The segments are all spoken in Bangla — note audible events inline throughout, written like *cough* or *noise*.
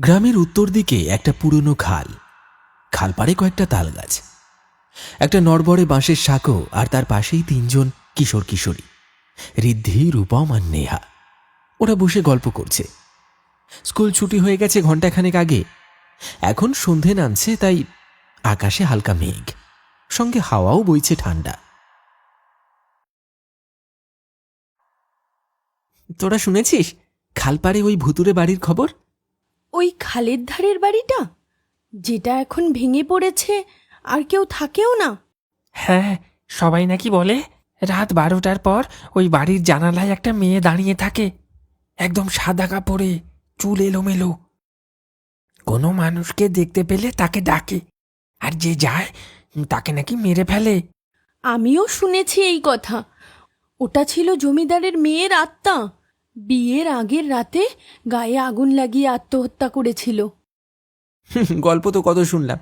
গ্রামের উত্তর দিকে একটা পুরনো খাল। খাল পাড়ে কয়েকটা তাল গাছ একটা নড়বড়ে বাঁশের সাঁকো আর তার পাশেই তিনজন কিশোর কিশোরী। ঋদ্ধি, রূপম আর নেহা। ওরা বসে গল্প করছে। স্কুল ছুটি হয়ে গেছে ঘন্টাখানেক আগে। এখন সন্ধে নামছে, তাই আকাশে হালকা মেঘ। সঙ্গে হাওয়াও বইছে ঠান্ডা। তোরা শুনেছিস? খালপাড়ে ওই ভুতুরে বাড়ির খবর? ওই খালের ধারের বাড়িটা? যেটা এখন ভেঙে পড়েছে আর কেউ থাকেও না। হ্যাঁ সবাই নাকি বলে রাত বারোটার পর ওই বাড়ির জানালায় একটা মেয়ে দাঁড়িয়ে থাকে। একদম সাদা কাপড়ে চুল এলোমেলো। কোনো মানুষকে দেখতে পেলে তাকে ডাকে আর যে যায় তাকে নাকি মেরে ফেলে। আমিও শুনেছি এই কথা। ওটা ছিল জমিদারের মেয়ের আত্মা। বিয়ের আগের রাতে গায়ে আগুন লাগিয়ে আত্মহত্যা করেছিল। গল্প তো কত শুনলাম।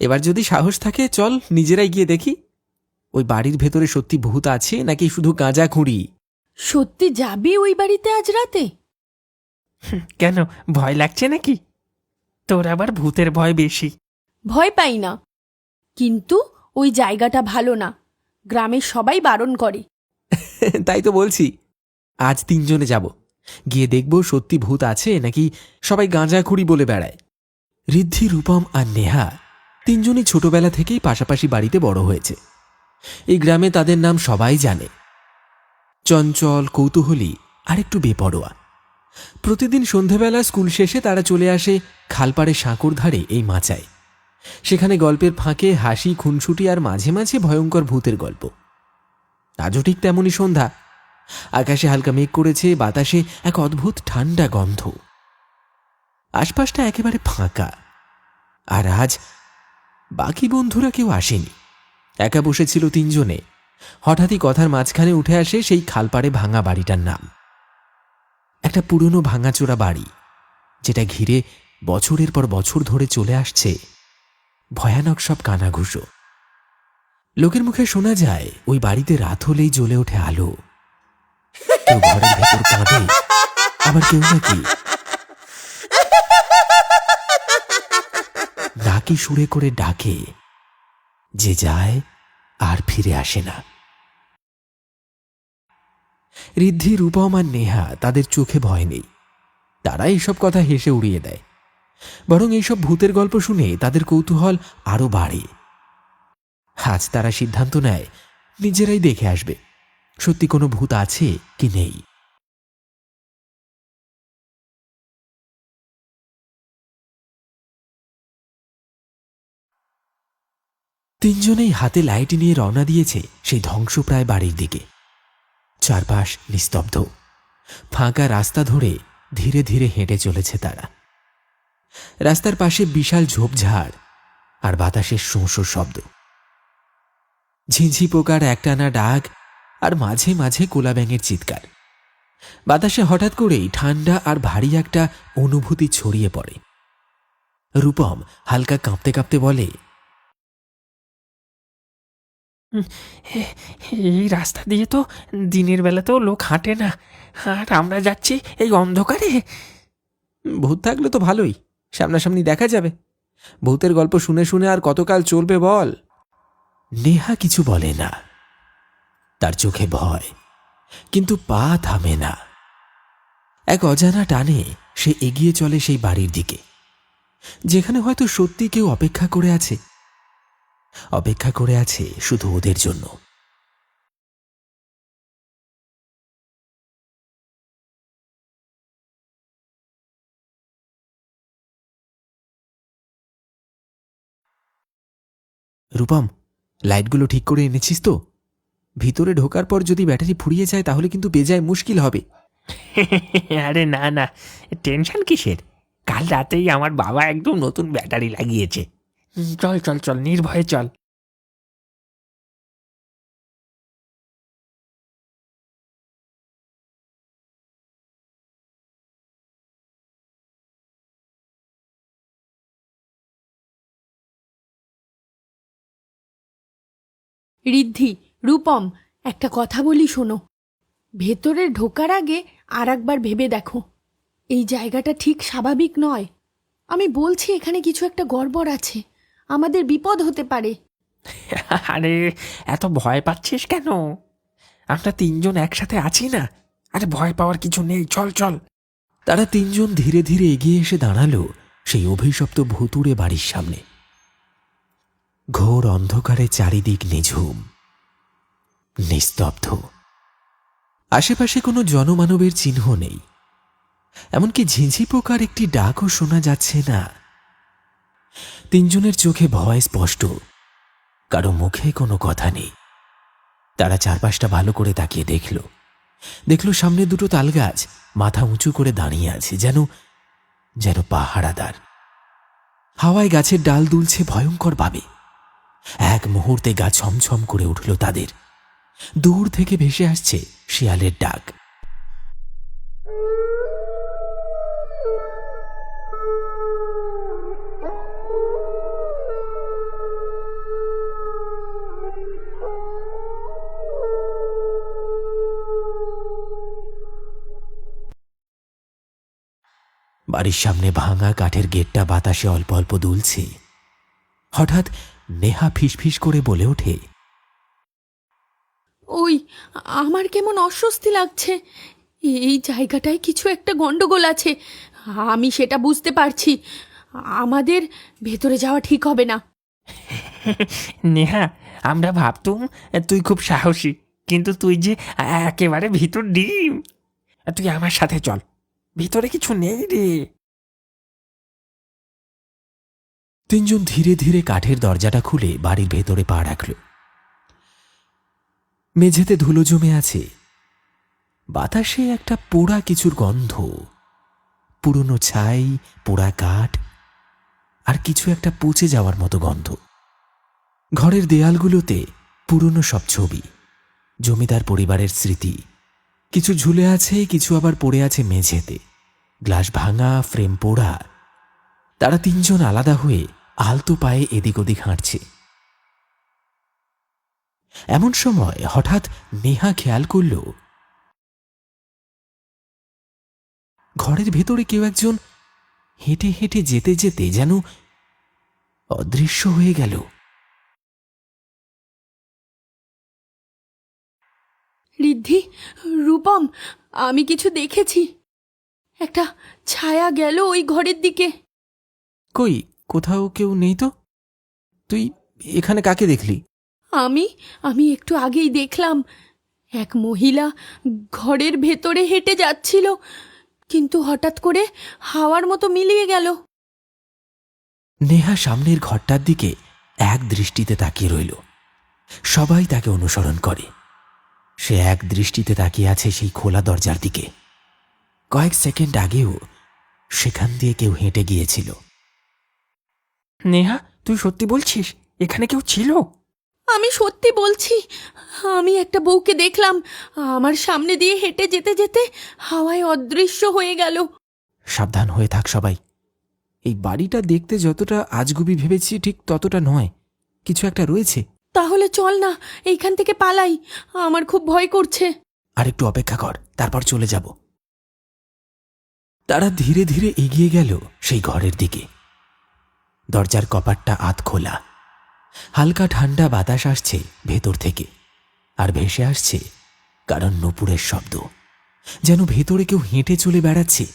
এবার যদি সাহস থাকে চল নিজেরাই গিয়ে দেখি। ওই বাড়ির ভেতরে সত্যি ভূত আছে নাকি শুধু গাঁজা খুঁড়ি? সত্যি যাবি ওই বাড়িতে আজ রাতে? কেন? ভয় লাগছে নাকি? তোর আবার ভূতের ভয় বেশি। ভয় পাই না। কিন্তু ওই জায়গাটা ভালো না। গ্রামের সবাই বারণ করে। *laughs* তাই তো বলছি। আজ তিনজনে যাব। গিয়ে দেখব সত্যি ভূত আছে নাকি সবাই গাঁজা খুঁড়ি বলে বেড়ায়। ঋদ্ধি, রূপম আর নেহা তিনজনই ছোটবেলা থেকেই পাশাপাশি বাড়িতে বড় হয়েছে। এই গ্রামে তাদের নাম সবাই জানে। চঞ্চল, কৌতূহলী আর একটু বেপরোয়া। প্রতিদিন সন্ধেবেলা স্কুল শেষে তারা চলে আসে খালপাড়ে সাঁকুর ধারে এই মাচায়। সেখানে গল্পের ফাঁকে হাসি, খুনসুটি আর মাঝে মাঝে ভয়ঙ্কর ভূতের গল্প। আজও ঠিক তেমনই সন্ধ্যা। আকাশে হালকা মেঘ করেছে, বাতাসে এক অদ্ভুত ঠান্ডা গন্ধ। আশপাশটা একেবারে ফাঁকা। আর আজ বাকি বন্ধুরা কেউ আসেনি। একা বসেছিল তিনজনে। হঠাৎই কথার মাঝখানে উঠে আসে সেই খালপাড়ে ভাঙা বাড়িটার নাম। একটা পুরনো ভাঙাচোরা বাড়ি, যেটা ঘিরে বছরের পর বছর ধরে চলে আসছে। ভয়ানক সব কানাঘুষো। লোকের মুখে শোনা যায়, ওই বাড়িতে রাত হলেই জ্বলে ওঠে আলো। কেউ ঘরের ভেতর কাঁদে, আবার কেউ নাকি ডাকি সুরে করে ডাকে, যে যায় আর ফিরে আসে না। ঋদ্ধি, রূপম নেহা তাদের চোখে ভয় নেই। তারা এইসব কথা হেসে উড়িয়ে দেয়। বরং এইসব ভূতের গল্প শুনে তাদের কৌতূহল আরও বাড়ে। আজ তারা সিদ্ধান্ত নেয়, নিজেরাই দেখে আসবে। সত্যি কোনো ভূত আছে কি নেই? তিনজনেই হাতে লাইট নিয়ে রওনা দিয়েছে সেই ধ্বংসপ্রায় বাড়ির দিকে। চারপাশ নিস্তব্ধ। ফাঁকা রাস্তা ধরে ধীরে ধীরে হেঁটে চলেছে তারা। রাস্তার পাশে বিশাল ঝোপঝাড় আর বাতাসের শোঁশো শব্দ। ঝিঁঝি পোকার একটানা ডাক আর মাঝে মাঝে কোলা ব্যাঙের চিৎকার। বাতাসে হঠাৎ করেই ঠান্ডা আর ভারী একটা অনুভূতি ছড়িয়ে পড়ে। রূপম হালকা কাঁপতে কাঁপতে বলে এই রাস্তা দিয়ে তো দিনের বেলাতেও লোক হাঁটে না। আর আমরা যাচ্ছি এই অন্ধকারে। ভূত থাকলে তো ভালোই সামনাসামনি দেখা যাবে। ভূতের গল্প শুনে শুনে আর কতকাল চলবে বল? নেহা কিছু বলে না। তার চোখে ভয়। কিন্তু পা থামে না। এক অজানা টানে সে এগিয়ে চলে সেই বাড়ির দিকে, যেখানে হয়তো সত্যি কেউ অপেক্ষা করে আছে। অপেক্ষা করে আছে শুধু ওদের জন্য। রূপম, লাইটগুলো ঠিক করে এনেছিস তো? ভিতরে ঢোকার পর যদি ব্যাটারি ফুরিয়ে যায় তাহলে কিন্তু বেজায় মুশকিল হবে। *laughs* আরে না না টেনশন কিসের? কাল রাতেই আমার বাবা একদম নতুন ব্যাটারি লাগিয়েছে। চল চল চল নির্ভয়ে চল। ঋদ্ধি রূপম, একটা কথা বলি শোনো। ভেতরে ঢোকার আগে আর একবার ভেবে দেখো। এই জায়গাটা ঠিক স্বাভাবিক নয়। আমি বলছি, এখানে কিছু একটা গড়বড় আছে। আমাদের বিপদ হতে পারে। *laughs* আরে, এত ভয় পাচ্ছিস কেন? আমরা তিনজন একসাথে আছি না। আরে, ভয় পাওয়ার কিছু নেই, চল চল। তারা তিনজন ধীরে ধীরে এগিয়ে এসে দাঁড়াল সেই অভিশপ্ত ভুতুড়ে বাড়ির সামনে। ঘোর অন্ধকারে চারিদিক নিঝুম। নিস্তব্ধ। আশেপাশে কোনো জনমানবের চিহ্ন নেই। এমনকি ঝিঁঝি পোকার একটি ডাকও শোনা যাচ্ছে না। তিনজনের চোখে ভয় স্পষ্ট। কারও মুখে কোনো কথা নেই। তারা চারপাশটা ভালো করে তাকিয়ে দেখল। দেখল সামনে দুটো তালগাছ মাথা উঁচু করে দাঁড়িয়ে আছে, যেন যেন পাহারাদার। হাওয়ায় গাছের ডাল দুলছে ভয়ঙ্কর ভাবে এক মুহূর্তে গা ছমছম করে উঠল তাদের। দূর থেকে ভেসে আসছে শিয়ালের ডাক। বাড়ির সামনে ভাঙা কাঠের গেটটা বাতাসে অল্প অল্প দুলছে। হঠাৎ নেহা ফিসফিস করে বলে ওঠে আমার কেমন অস্বস্তি লাগছে। এই জায়গাটায় কিছু একটা গন্ডগোল আছে। আমি সেটা বুঝতে পারছি। আমাদের ভেতরে যাওয়া ঠিক হবে না। নেহা আমরা ভাবতুম তুই খুব সাহসী কিন্তু তুই যে একেবারে ভিতর ডিম। তুই আমার সাথে চল ভিতরে কিছু নেই রে। তিনজন ধীরে ধীরে কাঠের দরজাটা খুলে বাড়ির ভেতরে পা রাখল। মেঝেতে ধুলো জমে আছে। বাতাসে একটা পোড়া কিছুর গন্ধ। পুরনো ছাই, পোড়া কাঠ, আর কিছু একটা পচে যাওয়ার মতো গন্ধ। ঘরের দেয়ালগুলোতে পুরনো সব ছবি, জমিদার পরিবারের স্মৃতি। কিছু ঝুলে আছে, কিছু আবার পড়ে আছে মেঝেতে। গ্লাস ভাঙা, ফ্রেম পোড়া। তারা তিনজন আলাদা হয়ে আলতো পায়ে এদিক ওদিক হাঁটছে। এমন সময় হঠাৎ নেহা খেয়াল করল ঘরের ভেতরে কেউ একজন হেঁটে হেঁটে যেতে যেতে যেন অদৃশ্য হয়ে গেল। ঋদ্ধি রূপম আমি কিছু দেখেছি। একটা ছায়া গেল ওই ঘরের দিকে। কই কোথাও কেউ নেই তো? তুই এখানে কাকে দেখলি? আমি আমি একটু আগেই দেখলাম। এক মহিলা ঘরের ভেতরে হেঁটে যাচ্ছিল কিন্তু হঠাৎ করে হাওয়ার মতো মিলিয়ে গেল। নেহা সামনের ঘরটার দিকে এক দৃষ্টিতে তাকিয়ে রইল। সবাই তাকে অনুসরণ করে। সে এক দৃষ্টিতে তাকিয়ে আছে সেই খোলা দরজার দিকে। কয়েক সেকেন্ড আগেও সেখান দিয়ে কেউ হেঁটে গিয়েছিল। নেহা তুই সত্যি বলছিস? এখানে কেউ ছিল? আমি সত্যি বলছি আমি একটা বউকে দেখলাম আমার সামনে দিয়ে হেঁটে যেতে যেতে হাওয়ায় অদৃশ্য হয়ে গেল। সাবধান হয়ে থাক সবাই। এই বাড়িটা দেখতে যতটা আজগুবি ভেবেছি ঠিক ততটা নয়। কিছু একটা রয়েছে। তাহলে চল না এইখান থেকে পালাই আমার খুব ভয় করছে। আর একটু অপেক্ষা কর তারপর চলে যাব। তারা ধীরে ধীরে এগিয়ে গেল সেই ঘরের দিকে। দরজার কপাটটা আধ খোলা হালকা ঠান্ডা বাতাস আসছে ভেতর থেকে আর ভেসে আসছে কারণ নপুরের শব্দ। যেন ভেতরে কেউ হেঁটে চলে বেড়াচ্ছে।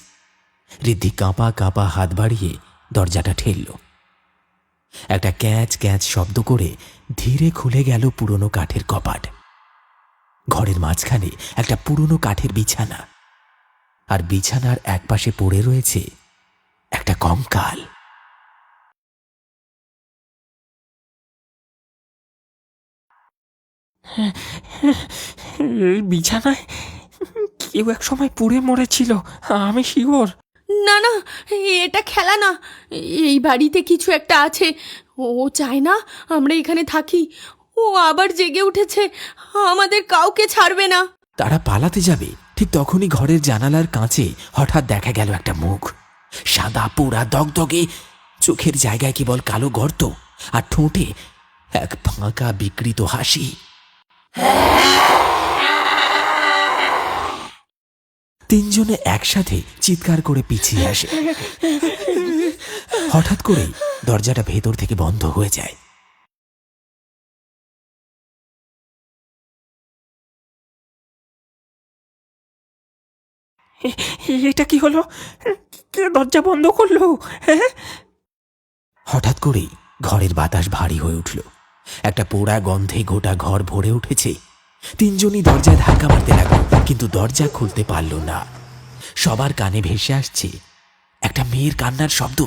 ঋদ্ধি কাঁপা কাঁপা হাত বাড়িয়ে দরজাটা ঠেলল। একটা ক্যাচ ক্যাচ শব্দ করে ধীরে খুলে গেল পুরনো কাঠের কপাট। ঘরের মাঝখানে একটা পুরনো কাঠের বিছানা। আর বিছানার একপাশে পড়ে রয়েছে একটা কঙ্কাল। এই বিছানায় কেউ এক সময় পুড়ে মরেছিল আমি শিওর। না না এটা খেলা না। এই বাড়িতে কিছু একটা আছে। ও চায় না আমরা এখানে থাকি। ও আবার জেগে উঠেছে। আমাদের কাউকে ছাড়বে না। তারা পালাতে যাবে। ঠিক তখনই ঘরের জানালার কাঁচে হঠাৎ দেখা গেল একটা মুখ। সাদা পোড়া দগদগে চোখের জায়গায় কেবল কালো গর্ত আর ঠোঁটে এক ফাঁকা বিকৃত হাসি। তিনজনে একসাথে চিৎকার করে পিছিয়ে আসে। হঠাৎ করেই দরজাটা ভেতর থেকে বন্ধ হয়ে যায়। এটা কি হলো? দরজা বন্ধ করল? হঠাৎ করেই ঘরের বাতাস ভারী হয়ে উঠল। একটা পোড়া গন্ধে গোটা ঘর ভরে উঠেছে। তিনজনই দরজায় ধাক্কা মারতে লাগল, কিন্তু দরজা খুলতে পারল না। সবার কানে ভেসে আসছে একটা মেয়ের কান্নার শব্দ।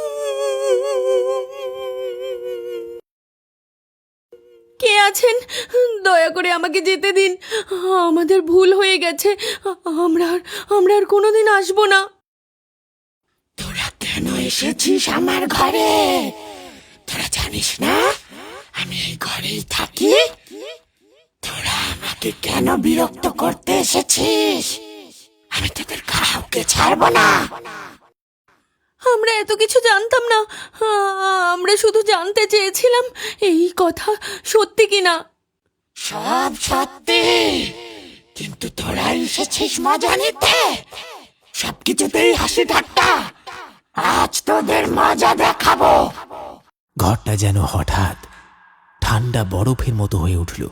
*laughs* আছেন দয়া করে আমাকে যেতে দিন। আমাদের ভুল হয়ে গেছে। আমরা আর আমরা আর কোনোদিন আসব না। তোরা কেন এসেছিস আমার ঘরে? তোরা জানিস না? আমি এই ঘরেই থাকি। তোরা আমাকে কেন বিরক্ত করতে এসেছিস? আমি তোদের কাউকে ছাড়বো না। আমরা এত কিছু জানতাম না। আমরা শুধু জানতে চেয়েছিলাম এই কথা সত্যি কিনা। সব সত্যি। কিন্তু তোরা এসেছিস মজা নিতে। সবকিছুতেই হাসি ঠাট্টা। আজ তোদের মজা দেখাবো। ঘরটা যেন হঠাৎ ঠান্ডা বরফের মতো হয়ে উঠল।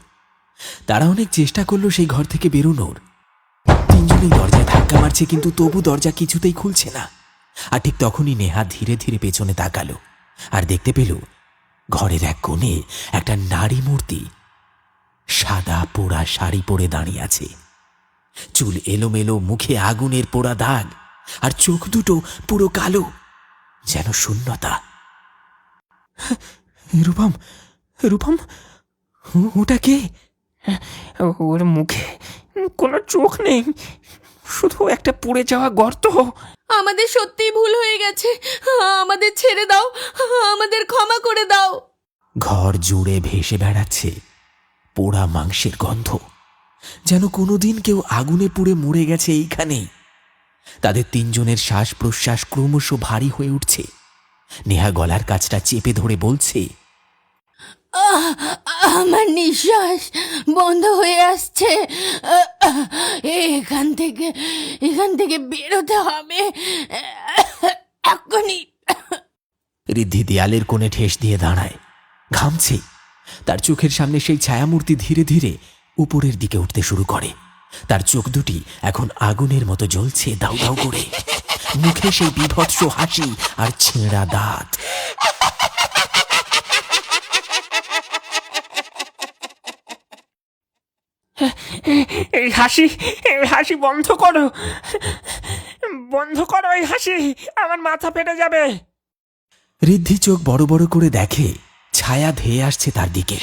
তারা অনেক চেষ্টা করল সেই ঘর থেকে বেরোনোর। তিনজনেই দরজায় ধাক্কা মারছে কিন্তু তবু দরজা কিছুতেই খুলছে না। আর ঠিক তখনই নেহা ধীরে ধীরে পেছনে তাকালো আর দেখতে পেল ঘরের এক কোণে একটা নারী মূর্তি। সাদা পোড়া শাড়ি পরে দাঁড়িয়ে আছে। চুল এলোমেলো, মুখে আগুনের পোড়া দাগ আর চোখ দুটো পুরো কালো, যেন শূন্যতা। রূপম রূপম, ওটা কে? ওর মুখে কোনো চোখ নেই, শুধু একটা পুড়ে যাওয়া গর্ত। আমাদের সত্যিই ভুল হয়ে গেছে। আমাদের ছেড়ে দাও। আমাদের ক্ষমা করে দাও। ঘর জুড়ে ভেসে বেড়াচ্ছে পোড়া মাংসের গন্ধ। যেন কোনোদিন কেউ আগুনে পুড়ে মরে গেছে এইখানেই তাদের তিনজনের শ্বাস প্রশ্বাস ক্রমশ ভারী হয়ে উঠছে। নেহা গলার কাছটা চেপে ধরে বলছে আমার নিঃশ্বাস বন্ধ হয়ে আসছে। এখান থেকে এখান থেকে বেরোতে হবে। এখনই ঋদ্ধি দেয়ালের কোণে ঠেস দিয়ে দাঁড়ায়। ঘামছে। তার চোখের সামনে সেই ছায়ামূর্তি ধীরে ধীরে উপরের দিকে উঠতে শুরু করে। তার চোখ দুটি এখন আগুনের মতো জ্বলছে দাউ দাউ করে। মুখে সেই বিভৎস হাসি আর ছেঁড়া দাঁত। এই হাসি এই হাসি বন্ধ করো। বন্ধ করো এই হাসি, আমার মাথা ফেটে যাবে। ঋদ্ধি চোখ বড় বড় করে দেখে, ছায়া ধেয়ে আসছে তার দিকে।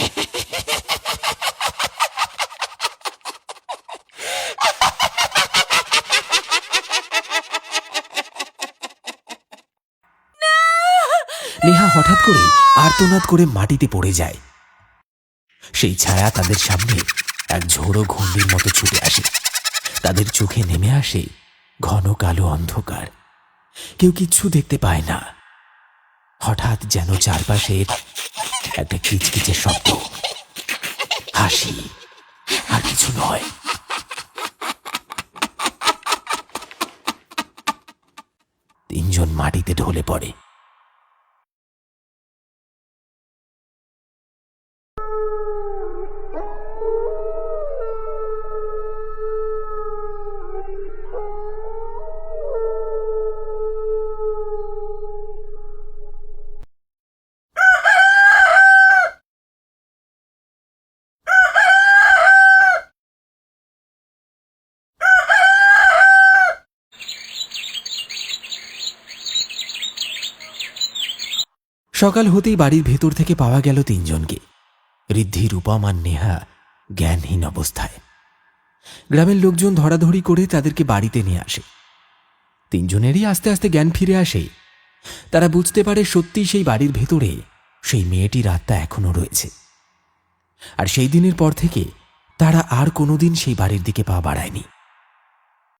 নেহা হঠাৎ করে আর্তনাদ করে মাটিতে পড়ে যায়। সেই ছায়া তাদের সামনে এক ঝোড়ো ঘূর্ণির মতো ছুটে আসে। তাদের চোখে নেমে আসে ঘন কালো অন্ধকার। কেউ কিচ্ছু দেখতে পায় না। হঠাৎ যেন চারপাশে একটা কিচকিচে শব্দ। হাসি। আর কিছু নয়। তিনজন মাটিতে ঢলে পড়ে। সকাল হতেই বাড়ির ভেতর থেকে পাওয়া গেল তিনজনকে। ঋদ্ধি, রূপম আর নেহা জ্ঞানহীন অবস্থায়। গ্রামের লোকজন ধরাধরি করে তাদেরকে বাড়িতে নিয়ে আসে। তিনজনেরই আস্তে আস্তে জ্ঞান ফিরে আসে। তারা বুঝতে পারে সত্যি সেই বাড়ির ভেতরে সেই মেয়েটির আত্মা এখনও রয়েছে। আর সেই দিনের পর থেকে তারা আর কোনোদিন সেই বাড়ির দিকে পা বাড়ায়নি।